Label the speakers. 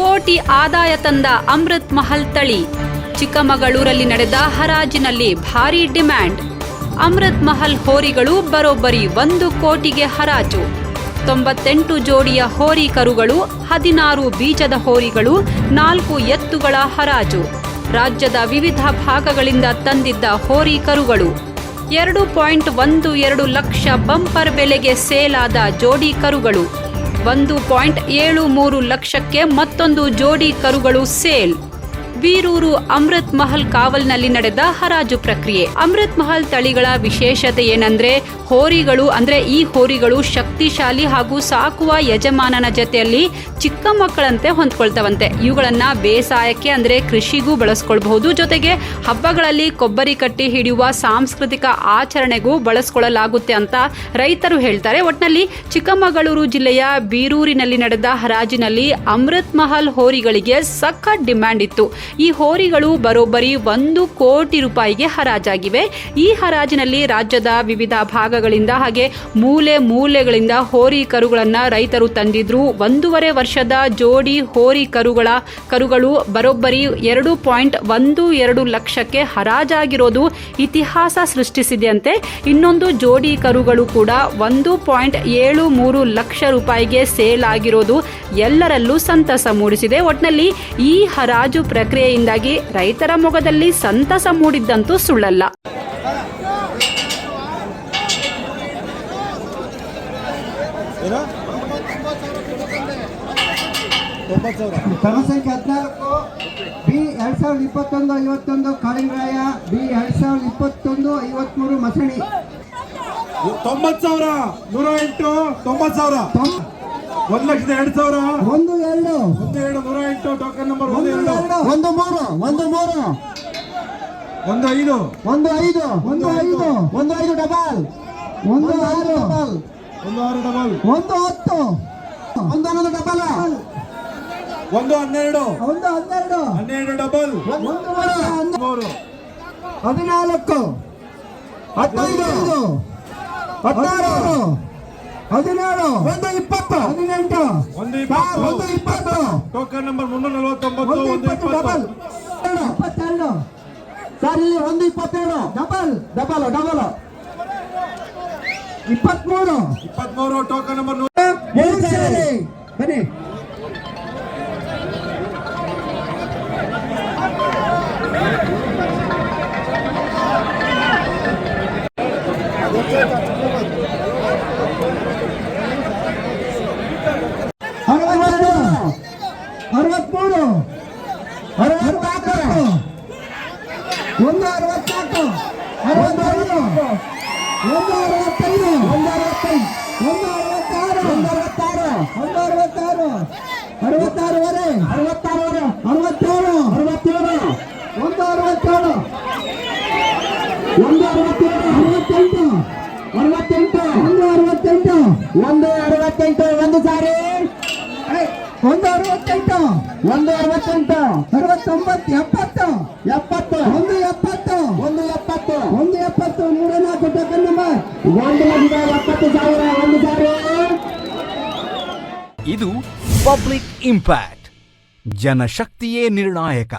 Speaker 1: ಕೋಟಿ ಆದಾಯ ತಂದ ಅಮೃತ್ ಮಹಲ್ ತಳಿ. ಚಿಕ್ಕಮಗಳೂರಲ್ಲಿ ನಡೆದ ಹರಾಜಿನಲ್ಲಿ ಭಾರೀ ಡಿಮ್ಯಾಂಡ್. ಅಮೃತ್ ಮಹಲ್ ಹೋರಿಗಳು ಬರೋಬ್ಬರಿ ಒಂದು ಕೋಟಿಗೆ ಹರಾಜು. ತೊಂಬತ್ತೆಂಟು ಜೋಡಿಯ ಹೋರಿ ಕರುಗಳು, ಹದಿನಾರು ಬೀಜದ ಹೋರಿಗಳು, ನಾಲ್ಕು ಎತ್ತುಗಳ ಹರಾಜು. ರಾಜ್ಯದ ವಿವಿಧ ಭಾಗಗಳಿಂದ ತಂದಿದ್ದ ಹೋರಿ ಕರುಗಳು. ಎರಡು ಪಾಯಿಂಟ್ ಒಂದು ಎರಡು ಲಕ್ಷ ಬಂಪರ್ ಬೆಲೆಗೆ ಸೇಲಾದ ಜೋಡಿ ಕರುಗಳು. ಒಂದು ಪಾಯಿಂಟ್ ಏಳು ಮೂರು ಲಕ್ಷಕ್ಕೆ ಮತ್ತೊಂದು ಜೋಡಿ ಕರುಗಳು ಸೇಲ್. ಬೀರೂರು ಅಮೃತ್ ಮಹಲ್ ಕಾವಲ್ನಲ್ಲಿ ನಡೆದ ಹರಾಜು ಪ್ರಕ್ರಿಯೆ. ಅಮೃತ್ ಮಹಲ್ ತಳಿಗಳ ವಿಶೇಷತೆ ಏನಂದ್ರೆ, ಹೋರಿಗಳು ಅಂದ್ರೆ ಈ ಹೋರಿಗಳು ಶಕ್ತಿಶಾಲಿ ಹಾಗೂ ಸಾಕುವ ಯಜಮಾನನ ಜೊತೆಯಲ್ಲಿ ಚಿಕ್ಕ ಮಕ್ಕಳಂತೆ ಹೊಂದ್ಕೊಳ್ತವಂತೆ. ಇವುಗಳನ್ನ ಬೇಸಾಯಕ್ಕೆ ಅಂದ್ರೆ ಕೃಷಿಗೂ ಬಳಸ್ಕೊಳ್ಬಹುದು. ಜೊತೆಗೆ ಹಬ್ಬಗಳಲ್ಲಿ ಕೊಬ್ಬರಿ ಕಟ್ಟಿ ಹಿಡಿಯುವ ಸಾಂಸ್ಕೃತಿಕ ಆಚರಣೆಗೂ ಬಳಸ್ಕೊಳ್ಳಲಾಗುತ್ತೆ ಅಂತ ರೈತರು ಹೇಳ್ತಾರೆ. ಒಟ್ನಲ್ಲಿ ಚಿಕ್ಕಮಗಳೂರು ಜಿಲ್ಲೆಯ ಬೀರೂರಿನಲ್ಲಿ ನಡೆದ ಹರಾಜಿನಲ್ಲಿ ಅಮೃತ್ ಮಹಲ್ ಹೋರಿಗಳಿಗೆ ಸಖತ್ ಡಿಮ್ಯಾಂಡ್ ಇತ್ತು. ಈ ಹೋರಿಗಳು ಬರೋಬ್ಬರಿ ಒಂದು ಕೋಟಿ ರೂಪಾಯಿಗೆ ಹರಾಜಾಗಿವೆ. ಈ ಹರಾಜಿನಲ್ಲಿ ರಾಜ್ಯದ ವಿವಿಧ ಭಾಗಗಳಿಂದ ಹಾಗೆ ಮೂಲೆ ಮೂಲೆಗಳಿಂದ ಹೋರಿ ಕರುಗಳನ್ನ ರೈತರು ತಂದಿದ್ರು. ಒಂದೂವರೆ ವರ್ಷದ ಜೋಡಿ ಹೋರಿ ಕರುಗಳ ಕರುಗಳು ಬರೋಬ್ಬರಿ ಎರಡು ಪಾಯಿಂಟ್ ಒಂದು ಎರಡು ಲಕ್ಷಕ್ಕೆ ಹರಾಜಾಗಿರೋದು ಇತಿಹಾಸ ಸೃಷ್ಟಿಸಿದೆಯಂತೆ. ಇನ್ನೊಂದು ಜೋಡಿ ಕರುಗಳು ಕೂಡ ಒಂದು ಪಾಯಿಂಟ್ ಏಳು ಮೂರು ಲಕ್ಷ ರೂಪಾಯಿಗೆ ಸೇಲ್ ಆಗಿರೋದು ಎಲ್ಲರಲ್ಲೂ ಸಂತಸ ಮೂಡಿಸಿದೆ. ಒಟ್ನಲ್ಲಿ ಈ ಹರಾಜು ಪ್ರಕ್ರಿಯೆಯಿಂದಾಗಿ ರೈತರ ಮೊಗದಲ್ಲಿ ಸಂತಸ ಮೂಡಿದ್ದಂತೂ ಸುಳ್ಳಲ್ಲ.
Speaker 2: ಏನು? ತೊಂಬತ್ತು ಸಾವಿರ
Speaker 3: ಸಂಖ್ಯೆ ಹದಿನಾಲ್ಕು ಬಿ ಎರಡ್ ಸಾವಿರದ ಇಪ್ಪತ್ತೊಂದು ಐವತ್ತೊಂದು ಕಾಳಿಂಗರಾಯ ಬಿ ಎರಡ್ ಸಾವಿರದ ಇಪ್ಪತ್ತೊಂದು ಐವತ್ಮೂರು ಮಸಣಿ.
Speaker 2: ತೊಂಬತ್ತು ಸಾವಿರ ನೂರ ಎಂಟು ತೊಂಬತ್ತು ಸಾವಿರ. ಒಂದು ಲಕ್ಷದ ಎರಡು ಸಾವಿರ?
Speaker 3: ಒಂದು ಎರಡು.
Speaker 2: ಒಂದು ಎರಡು ನೂರ ಎಂಟು ಟೋಕನ್ ನಂಬರ್ ಒಂದು ಎರಡು.
Speaker 3: ಒಂದು ಮೂರು. ಒಂದು ಮೂರು.
Speaker 2: ಒಂದು ಐದು.
Speaker 3: ಒಂದು ಐದು. ಒಂದು ಐದು. ಒಂದು ಐದು ಡಬಲ್ ಒಂದು ಆರು ಡಬಲ್
Speaker 2: ಒಂದು ಆರು ಡಬಲ್
Speaker 3: ಒಂದು ಹತ್ತು. ಒಂದು ಹನ್ನೊಂದು ಡಬಲ್
Speaker 2: ಒಂದು ಹನ್ನೆರಡು.
Speaker 3: ಒಂದು ಹನ್ನೆರಡು.
Speaker 2: ಹನ್ನೆರಡು ಡಬಲ್
Speaker 3: ಒಂದು ಮೂರು. ಹದಿನಾಲ್ಕು. ಹದಿನೈದು. ಹದಿನಾರು. ಹದಿನೇಳು. ಒಂದು ಇಪ್ಪತ್ತು. ಹದಿನೆಂಟು.
Speaker 2: ಒಂದು ಇಪ್ಪತ್ತು.
Speaker 3: ಒಂದು ಇಪ್ಪತ್ತು.
Speaker 2: ಟೋಕನ್ ನಂಬರ್ ಮುನ್ನೂರ ನಲವತ್ತೊಂಬತ್ತು
Speaker 3: ಒಂದು
Speaker 2: ಒಂದು
Speaker 3: ಇಪ್ಪತ್ತು. ಡಬಲ್
Speaker 2: ಇಪ್ಪತ್ತು
Speaker 3: ಇಪ್ಪತ್ತೆರಡು. ಸರ್ ಇಲ್ಲಿ ಒಂದು ಇಪ್ಪತ್ತೆರಡು. ಡಬಲ್. Double double. ಇಪ್ಪತ್ಮೂರು
Speaker 2: ಇಪ್ಪತ್ಮೂರು ಟೋಕನ್ ನಂಬರ್
Speaker 3: ಅರವತ್ತೆರಡು ಅರವತ್ಮೂರು ಅರವತ್ನಾಲ್ಕು ಒಂದು ಅರವತ್ನಾಲ್ಕು ಅರವತ್ತೈದು ಒಂದು ಅರವತ್ತೈದು ಒಂದು ಅರವತ್ತೈದು ಒಂದು ಅರವತ್ತಾರು ಒಂದು ಅರವತ್ತಾರು ಒಂದು ಅರವತ್ತಾರು ಅರವತ್ತಾರುವರೆ ಅರವತ್ತಾರುವರೆ ಅರವತ್ತೇಳು ಅರವತ್ತೇಳು ಒಂದು ಅರವತ್ತೇಳು ಒಂದು ಅರವತ್ತೇಳು ಅರವತ್ತೆಂಟು ಅರವತ್ತೆಂಟು ಒಂದು ಅರವತ್ತೆಂಟು ಒಂದು ಅರವತ್ತೆಂಟು ಒಂದು ಸಾರಿ ಒಂದು ಅರವತ್ತೆಂಟು ಒಂದು ಅರವತ್ತೆಂಟು, ಅರವತ್ತೊಂಬತ್ತು, ಎಪ್ಪತ್ತು ಎಪ್ಪತ್ತು, ಒಂದು ಎಪ್ಪತ್ತು ಒಂದು ಎಪ್ಪತ್ತು ಒಂದು ಎಪ್ಪತ್ತು ನೂರ ನಾಲ್ಕು ಟೋಕನ್ ನಂಬರ್. ಒಂದು ಲಕ್ಷದ ಎಪ್ಪತ್ತು ಸಾವಿರ, ಒಂದು ಸಾವಿರ.
Speaker 4: ಇದು ಪಬ್ಲಿಕ್ ಇಂಪ್ಯಾಕ್ಟ್, ಜನಶಕ್ತಿಯೇ ನಿರ್ಣಾಯಕ.